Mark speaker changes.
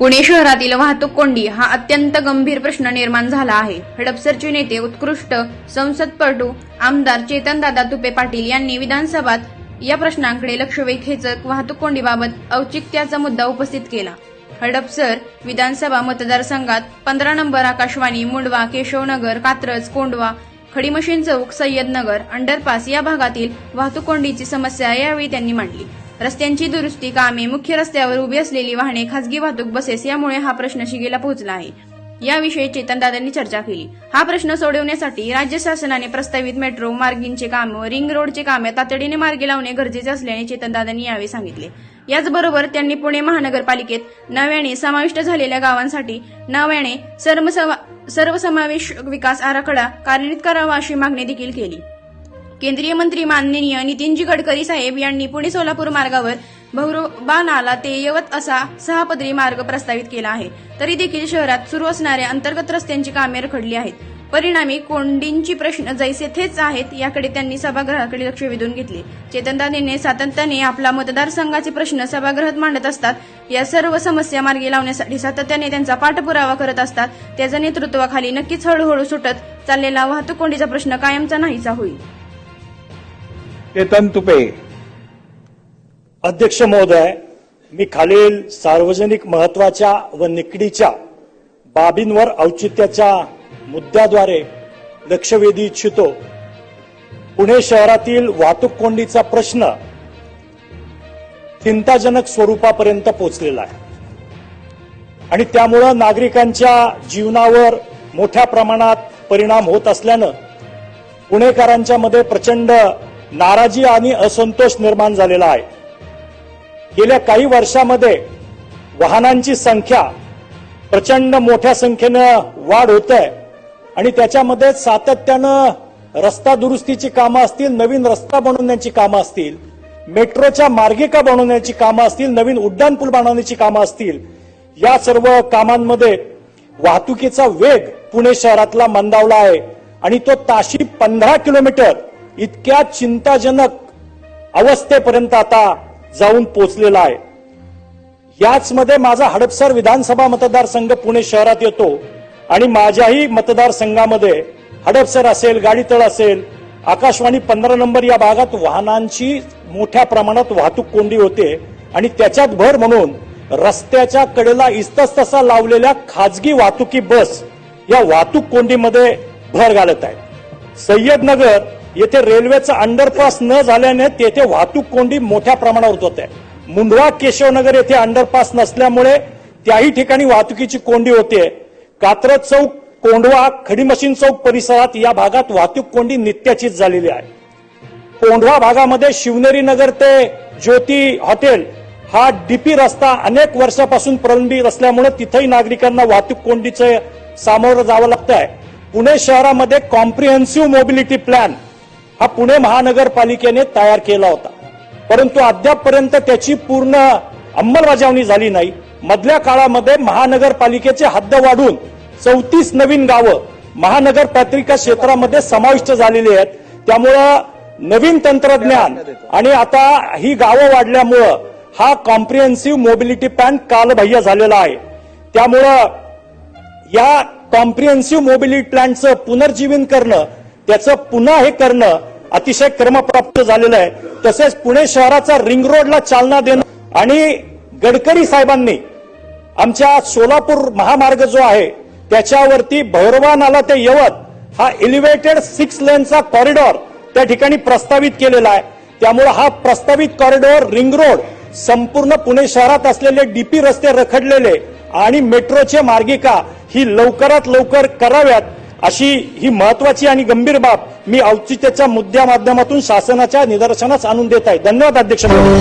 Speaker 1: पुणे शहरातील वाहतूक कोंडी हा अत्यंत गंभीर प्रश्न निर्माण झाला आहे. हडपसरचे नेते उत्कृष्ट संसदपटू आमदार चेतनदादा तुपे पाटील यांनी विधानसभात या प्रश्नांकडे लक्ष वेखेचक वाहतूक कोंडीबाबत औचित्याचा मुद्दा उपस्थित केला. हडपसर विधानसभा मतदारसंघात पंधरा नंबर आकाशवाणी मुंडवा केशवनगर कात्रज कोंडवा खडीमशीन चौक सय्यदनगर अंडरपास या भागातील वाहतूक कोंडीची समस्या यावेळी त्यांनी मांडली. रस्त्यांची दुरुस्ती कामे मुख्य रस्त्यावर उभी असलेली वाहने खासगी वाहतूक बसेस यामुळे हा प्रश्न शिगेला पोहोचला आहे. याविषयी चेतनदादांनी चर्चा केली. हा प्रश्न सोडवण्यासाठी राज्य शासनाने प्रस्तावित मेट्रो मार्गिंगचे काम व रिंग रोडचे कामे तातडीने मार्गी लावणे गरजेचे असल्याने चेतनदादांनी यावेळी सांगितले. याचबरोबर त्यांनी पुणे महानगरपालिकेत नव्याने समाविष्ट झालेल्या गावांसाठी नव्याने सर्वसमावेश विकास आराखडा कार्यान्वित करावा अशी मागणी देखील केली. केंद्रीय मंत्री माननीय नितीनजी गडकरी साहेब यांनी पुणे सोलापूर मार्गावर भौरोबा नाला ते यवत असा सहापदरी मार्ग प्रस्तावित केला आहे. तरी देखील शहरात सुरू असणाऱ्या अंतर्गत रस्त्यांची कामे रखडली आहेत. परिणामी कोंडींची प्रश्न जैसे थेच आहेत याकडे त्यांनी सभागृहाकडे लक्ष वेधून घेतले. चेतनदादांनी सातत्याने आपला मतदारसंघाचे प्रश्न सभागृहात मांडत असतात. या सर्व समस्या मार्गी लावण्यासाठी सातत्याने त्यांचा पाठपुरावा करत असतात. त्याच्या नेतृत्वाखाली नक्कीच हळूहळू सुटत चाललेला वाहतूक कोंडीचा प्रश्न कायमचा नाहीसा होईल.
Speaker 2: चेतन तुपे
Speaker 3: अध्यक्ष महोदय मी खालील सार्वजनिक महत्त्वाच्या व निकडीच्या बाबींवर औचित्याच्या मुद्द्याद्वारे लक्ष वेधी इच्छितो. पुणे शहरातील वाहतूक कोंडीचा प्रश्न चिंताजनक स्वरूपापर्यंत पोहोचलेला आहे. आणि त्यामुळं नागरिकांच्या जीवनावर मोठ्या प्रमाणात परिणाम होत असल्यानं पुणेकरांच्या मध्ये प्रचंड नाराजी आणि असंतोष निर्माण झालेला आहे. गेल्या काही वर्षामध्ये वाहनांची संख्या प्रचंड मोठ्या संख्येनं वाढ होत आहे आणि त्याच्यामध्ये सातत्यानं रस्ता दुरुस्तीची कामं असतील नवीन रस्ता बनवण्याची कामं असतील मेट्रोच्या मार्गिका बनवण्याची कामं असतील नवीन उड्डाणपूल बनवण्याची कामं असतील या सर्व कामांमध्ये वाहतुकीचा वेग पुणे शहरातला मंदावला आहे आणि तो ताशी पंधरा किलोमीटर इतक्या चिंताजनक अवस्थेपर्यंत आता जाऊन पोचलेला आहे. याचमध्ये माझा हडपसर विधानसभा मतदारसंघ पुणे शहरात येतो आणि माझ्याही मतदारसंघामध्ये हडपसर असेल गाडीतळ असेल आकाशवाणी पंधरा नंबर या भागात वाहनांची मोठ्या प्रमाणात वाहतूक कोंडी होते आणि त्याच्यात भर म्हणून रस्त्याच्या कडेला इस्तस्तसा लावलेल्या खाजगी वाहतुकी बस या वाहतूक कोंडीमध्ये भर घालत आहेत. सय्यदनगर येथे रेल्वेचं अंडरपास न झाल्याने तेथे वाहतूक कोंडी मोठ्या प्रमाणावर होत आहे मुंडवा केशवनगर येथे अंडरपास नसल्यामुळे त्याही ठिकाणी वाहतुकीची कोंडी होते. कात्रज चौक कोंडवा खडीमशीन चौक परिसरात या भागात वाहतूक कोंडी नित्याचीच झालेली आहे. कोंढवा भागामध्ये शिवनेरी नगर ते ज्योती हॉटेल हा डीपी रस्ता अनेक वर्षापासून प्रलंबित असल्यामुळे तिथेही नागरिकांना वाहतूक कोंडीचं सामोरं जावं लागतं आहे पुणे शहरामध्ये कॉम्प्रिहेन्सिव्ह मोबिलिटी प्लॅन हा पुणे महानगरपालिकेने तयार केला होता. परंतु अद्यापपर्यंत त्याची पूर्ण अंमलबजावणी झाली नाही. मधल्या काळामध्ये महानगरपालिकेचे हद्द वाढून चौतीस नवीन गावं महानगरपालिका क्षेत्रामध्ये समाविष्ट झालेली आहेत. त्यामुळं नवीन तंत्रज्ञान आणि आता ही गावं वाढल्यामुळं हा कॉम्प्रिहेन्सिव्ह मोबिलिटी प्लॅन कालबाह्य झालेला आहे. त्यामुळं या कॉम्प्रिहेन्सिव्ह मोबिलिटी प्लॅनचं पुनर्जीवन करणं त्याचं पुन्हा हे करणं अतिशय क्रमप्राप्त झालेलं आहे. तसेच पुणे शहराचा रिंग रोडला चालना देणं आणि गडकरी साहेबांनी आमच्या सोलापूर महामार्ग जो आहे त्याच्यावरती भैरवा नाला ते यवत हा एलिव्हेटेड सिक्स लेनचा कॉरिडॉर त्या ठिकाणी प्रस्तावित केलेला आहे. त्यामुळे हा प्रस्तावित कॉरिडॉर रिंग रोड संपूर्ण पुणे शहरात असलेले डीपी रस्ते रखडलेले आणि मेट्रोचे मार्गिका ही लवकरात लवकर कराव्यात. अशी ही महत्वाची आणि गंभीर बाब मी औचित्याच्या मुद्द्या माध्यमातून शासनाच्या निदर्शनास आणून देत आहे. धन्यवाद अध्यक्ष महोदय